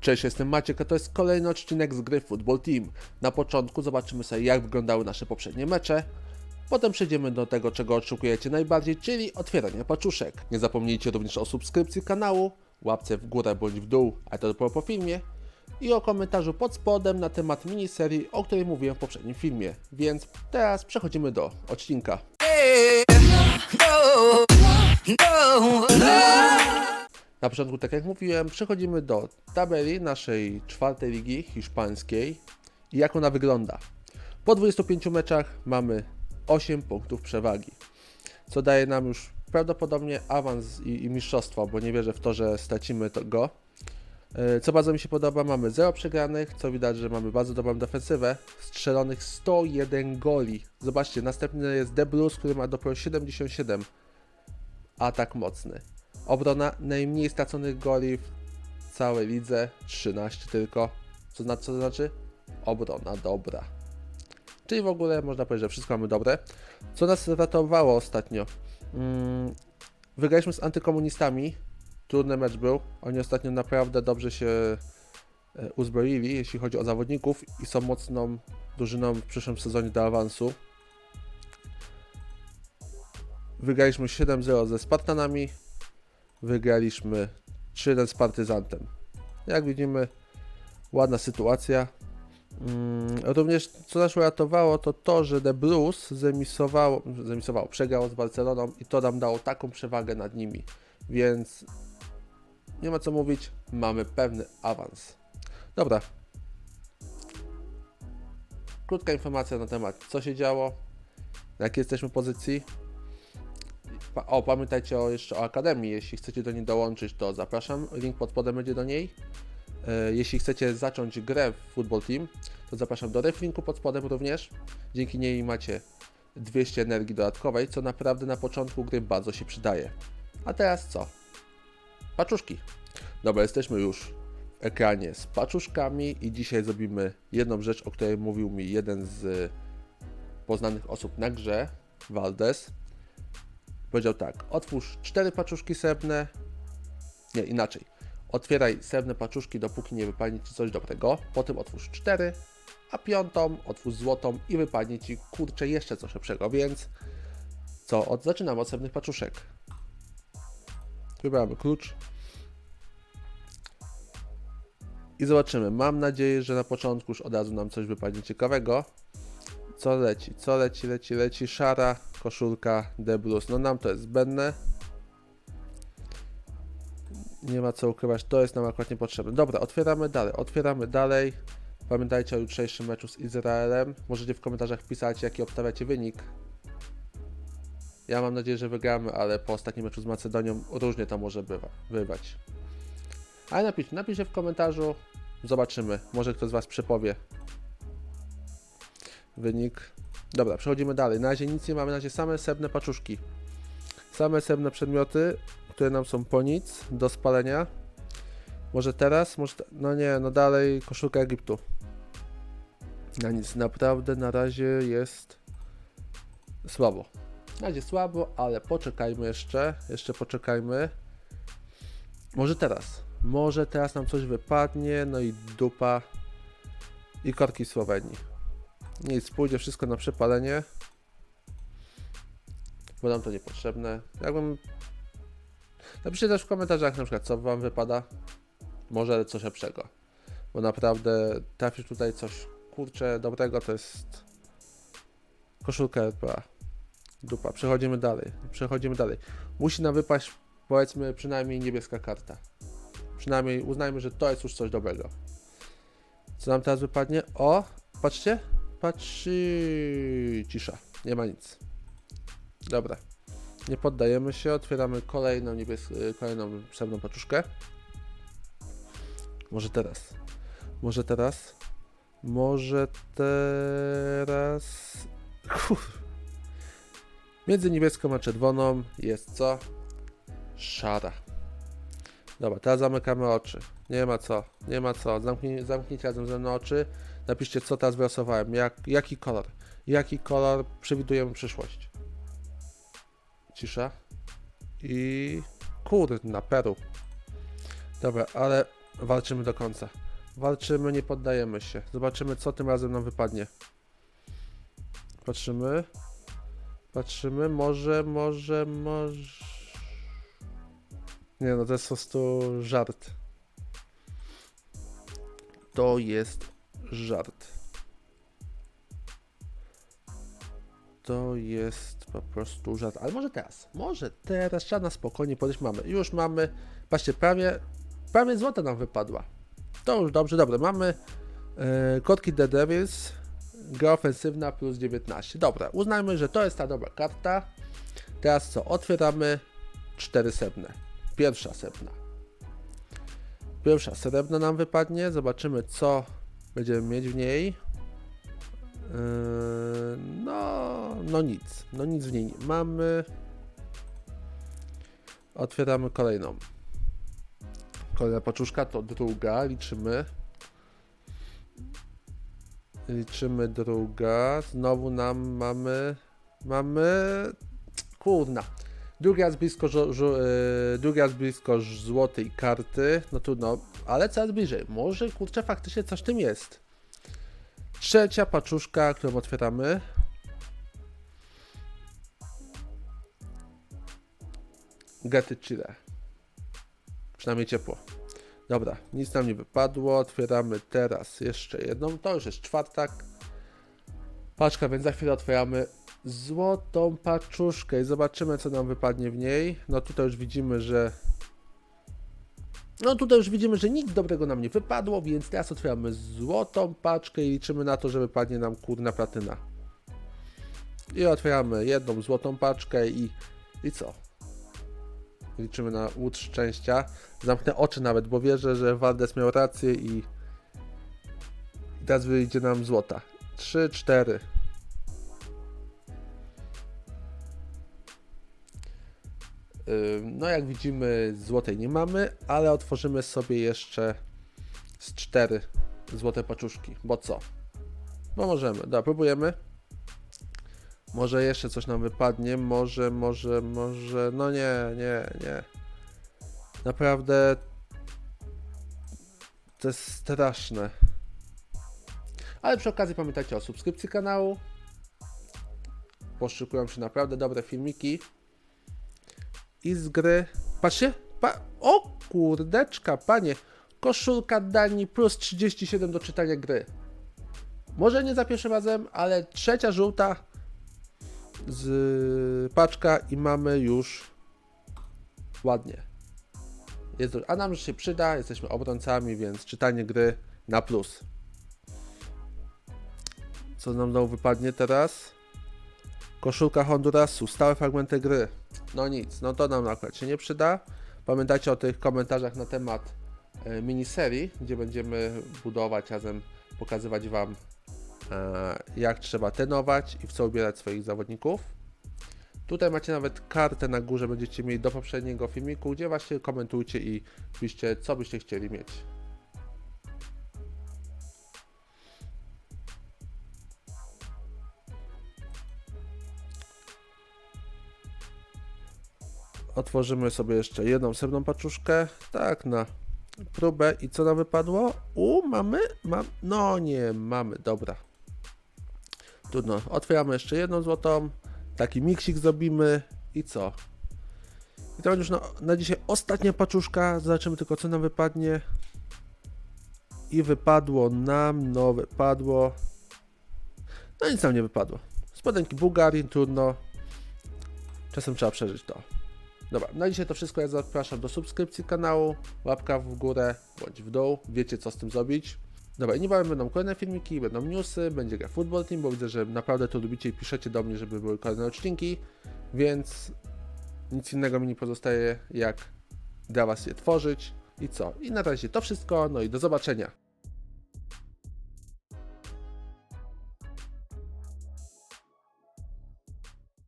Cześć, jestem Maciek, a to jest kolejny odcinek z gry Football Team. Na początku zobaczymy sobie jak wyglądały nasze poprzednie mecze, potem przejdziemy do tego czego oczekujecie najbardziej, czyli otwierania paczuszek. Nie zapomnijcie również o subskrypcji kanału, łapce w górę bądź w dół, a to dopiero po filmie i o komentarzu pod spodem na temat miniserii, o której mówiłem w poprzednim filmie. Więc teraz przechodzimy do odcinka. Na początku, tak jak mówiłem, przechodzimy do tabeli naszej czwartej ligi hiszpańskiej i jak ona wygląda. Po 25 meczach mamy 8 punktów przewagi, co daje nam już prawdopodobnie awans i, i mistrzostwo, bo nie wierzę w to, że stracimy to go. E, Co bardzo mi się podoba, mamy 0 przegranych, co widać, że mamy bardzo dobrą defensywę, strzelonych 101 goli. Zobaczcie, następny jest De Blues, który ma dopiero 77 atak mocny. Obrona najmniej straconych goli w całej lidze, 13 tylko. Co co to znaczy? Obrona dobra. Czyli w ogóle można powiedzieć, że wszystko mamy dobre. Co nas ratowało ostatnio? Mm, wygraliśmy z antykomunistami. Trudny mecz był. Oni ostatnio naprawdę dobrze się e, uzbroili, jeśli chodzi o zawodników i są mocną drużyną w przyszłym sezonie do awansu. Wygraliśmy 7-0 ze Spartanami, wygraliśmy 3-1 z Partyzantem. Jak widzimy, ładna sytuacja. Mm, Również co nas uratowało, to to, że The Blues zemisowało, zemisowało, przegrało z Barceloną i to nam dało taką przewagę nad nimi. Więc nie ma co mówić, mamy pewny awans. Dobra. Krótka informacja na temat, co się działo, na jakiej jesteśmy pozycji. O, pamiętajcie o, jeszcze o Akademii. Jeśli chcecie do niej dołączyć, to zapraszam. Link pod spodem będzie do niej. E, Jeśli chcecie zacząć grę w Football Team, to zapraszam do reflinku pod spodem również. Dzięki niej macie 200 energii dodatkowej, co naprawdę na początku gry bardzo się przydaje. A teraz co? Paczuszki. Dobra, jesteśmy już w ekranie z paczuszkami i dzisiaj zrobimy jedną rzecz, o której mówił mi jeden z poznanych osób na grze, Valdes. Powiedział tak, otwórz cztery paczuszki srebrne, nie, inaczej. Otwieraj srebrne paczuszki, dopóki nie wypadnie Ci coś dobrego. Potem otwórz cztery, a piątą otwórz złotą i wypadnie Ci, kurczę, jeszcze coś lepszego, więc co, od, zaczynamy od srebrnych paczuszek. Wybieramy klucz. I zobaczymy. Mam nadzieję, że na początku już od razu nam coś wypadnie ciekawego. Co leci? Co leci, leci, leci? Szara, koszulka, The Blues. No nam to jest zbędne. Nie ma co ukrywać, to jest nam akurat niepotrzebne. Dobra, otwieramy dalej, otwieramy dalej. Pamiętajcie o jutrzejszym meczu z Izraelem. Możecie w komentarzach pisać, jaki obstawiacie wynik. Ja mam nadzieję, że wygramy, ale po ostatnim meczu z Macedonią różnie to może bywa, bywać. Ale napisz, napiszcie w komentarzu, zobaczymy. Może ktoś z Was przepowie wynik. Dobra, przechodzimy dalej. Na razie nic nie mamy, na razie same srebrne paczuszki. Same srebrne przedmioty, które nam są po nic, do spalenia. Może teraz? Może. No nie, no dalej koszulka Egiptu. Na nic, naprawdę na razie jest słabo. Na razie słabo, ale poczekajmy jeszcze, jeszcze poczekajmy. Może teraz, może teraz nam coś wypadnie, no i dupa i korki Słowenii. Nic, pójdzie wszystko na przepalenie. Bo nam to niepotrzebne. Jakbym... Napiszcie też w komentarzach na przykład, co wam wypada. Może coś lepszego. Bo naprawdę trafisz tutaj coś, kurczę, dobrego, to jest koszulka RPA. Dupa. Przechodzimy dalej. Przechodzimy dalej. Musi nam wypaść, powiedzmy, przynajmniej niebieska karta. Przynajmniej uznajmy, że to jest już coś dobrego. Co nam teraz wypadnie? O, patrzcie. Patrzy. Cisza. Nie ma nic. Dobra. Nie poddajemy się. Otwieramy kolejną niebieską, kolejną srebrną paczuszkę. Może teraz. Może teraz. Może teraz. Między niebieską a czerwoną jest co? Szara. Dobra, teraz zamykamy oczy. Nie ma co, nie ma co. Zamknij, zamknijcie razem ze mną oczy. Napiszcie, co teraz wylosowałem. Jak, jaki kolor? Jaki kolor przewidujemy przyszłość? Cisza. I... Kurna, Peru. Dobra, ale Walczymy do końca. Walczymy, nie poddajemy się. Zobaczymy, co tym razem nam wypadnie. Patrzymy. Patrzymy. Może, może, może... Nie no, to jest po prostu żart. To jest żart. To jest po prostu żart. Ale może teraz. Może teraz trzeba na spokojnie podejść. Mamy. Już mamy. Patrzcie, prawie, prawie złota nam wypadła. To już dobrze, dobra. Mamy e, kotki The Devils. Gra ofensywna plus 19. Dobra, uznajmy, że to jest ta dobra karta. Teraz co? Otwieramy cztery srebrne. Pierwsza srebrna. Pierwsza srebrna nam wypadnie. Zobaczymy, co będziemy mieć w niej. Yy, no, no nic. No nic w niej nie mamy. Otwieramy kolejną. Kolejna paczuszka to druga. Liczymy. Liczymy druga. Znowu nam mamy. Mamy. Kurna. Drugi raz blisko, żo, żo, yy, drugi raz blisko złotej karty. No trudno, ale coraz bliżej. Może kurczę faktycznie coś w tym jest. Trzecia paczuszka, którą otwieramy. Gety Chile. Przynajmniej ciepło. Dobra, nic nam nie wypadło. Otwieramy teraz jeszcze jedną. To już jest czwartak. Paczka, więc za chwilę otwieramy złotą paczuszkę i zobaczymy, co nam wypadnie w niej. No tutaj już widzimy, że. No tutaj już widzimy, że nic dobrego nam nie wypadło, więc teraz otwieramy złotą paczkę i liczymy na to, że wypadnie nam kurna platyna. I otwieramy jedną złotą paczkę i. I co? Liczymy na łódź szczęścia. Zamknę oczy nawet, bo wierzę, że Waldes miał rację i. I teraz wyjdzie nam złota. 3, 4. No, jak widzimy, złotej nie mamy, ale otworzymy sobie jeszcze z cztery złote paczuszki. Bo co? Bo możemy. Dobra, próbujemy. Może jeszcze coś nam wypadnie. Może, może, może. No nie, nie, nie. Naprawdę. To jest straszne. Ale przy okazji pamiętajcie o subskrypcji kanału. Poszukują się naprawdę dobre filmiki i z gry. Patrzcie, pa o kurdeczka, panie. Koszulka Danii plus 37 do czytania gry. Może nie za pierwszym razem, ale trzecia żółta z paczka i mamy już ładnie. Jest, a nam się przyda, jesteśmy obrońcami, więc czytanie gry na plus. Co nam znowu wypadnie teraz? Koszulka Hondurasu, stałe fragmenty gry. No nic, no to nam akurat się nie przyda. Pamiętajcie o tych komentarzach na temat e, miniserii, gdzie będziemy budować razem, pokazywać Wam e, jak trzeba trenować i w co ubierać swoich zawodników. Tutaj macie nawet kartę na górze, będziecie mieli do poprzedniego filmiku, gdzie właśnie komentujcie i piszcie, co byście chcieli mieć. Otworzymy sobie jeszcze jedną srebrną paczuszkę. Tak, na próbę. I co nam wypadło? U, mamy? Mam. No nie, mamy. Dobra. Trudno. Otwieramy jeszcze jedną złotą. Taki miksik zrobimy. I co? I to będzie już na, na dzisiaj ostatnia paczuszka. Zobaczymy tylko, co nam wypadnie. I wypadło nam, no wypadło. No nic nam nie wypadło. Spodenki Bułgarii, trudno. Czasem trzeba przeżyć to. Dobra, na dzisiaj to wszystko. Ja zapraszam do subskrypcji kanału, łapka w górę bądź w dół. Wiecie co z tym zrobić. Dobra, i niebawem będą kolejne filmiki, będą newsy, będzie gra Football Team, bo widzę, że naprawdę to lubicie i piszecie do mnie, żeby były kolejne odcinki, więc nic innego mi nie pozostaje jak dla Was je tworzyć. I co? I na razie to wszystko, no i do zobaczenia.